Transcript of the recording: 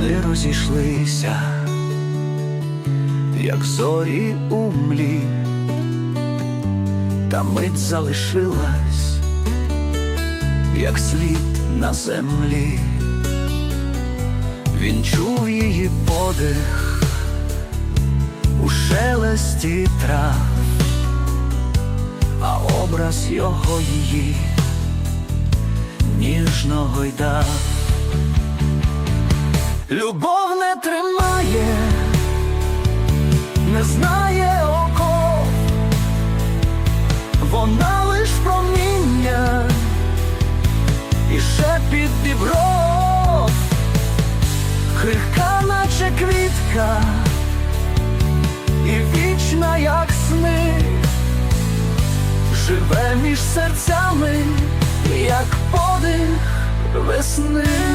Вони розійшлися, як зорі у млі, та мить залишилась, як слід на землі. Він чув її подих у шелесті трав, а образ його її ніжно гойдав. Любов не тримає, не знає оков, вона лиш проміння і шепіт дібров, крихка, наче квітка, і вічна, як сни, живе між серцями, як подих весни.